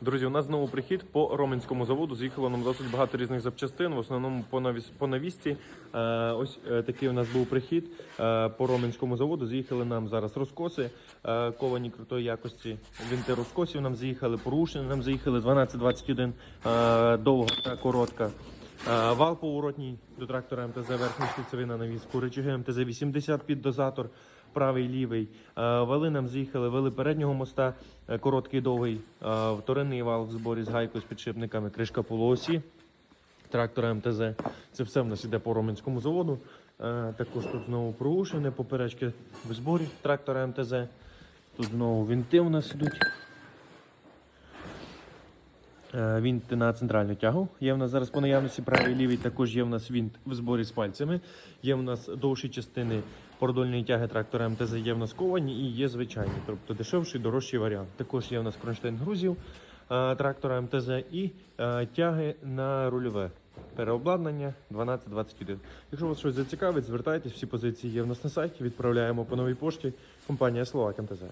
Друзі, у нас знову прихід по Роменському заводу. З'їхало нам досить багато різних запчастин, в основному по, навіс, по навісці. Е, ось е, такий у нас був прихід е, по Роменському заводу. З'їхали нам зараз розкоси, ковані крутої якості. Вінти розкосів нам з'їхали, порушення нам заїхали 12-21, е, довга та коротка. Е, Вал поворотній до трактора МТЗ шліцевина на візку, речаги МТЗ 80 під дозатор, правий лівий. Е, Вали нам з'їхали, вали переднього моста, е, короткий довгий, вторинний вал в зборі з гайкою, з підшипниками, кришка полуосі трактора МТЗ. Це все в нас іде по Роменському заводу. Також тут знову проушене, поперечки в зборі трактора МТЗ. Тут знову вінти у нас ідуть. Е, Вінт на центральну тягу. Є в нас зараз по наявності правий лівий, також є в нас вінт в зборі з пальцями. Є в нас довші частини продольної тяги трактора МТЗ, є в нас ковані і є звичайні, тобто дешевший, дорожчий варіант. Також є в нас кронштейн грузів е, трактора МТЗ і е, тяги на рульове. Переобладнання 12-21. Якщо вас щось зацікавить, звертайтесь, всі позиції є в нас на сайті, відправляємо по новій пошті. Компанія Словак МТЗ.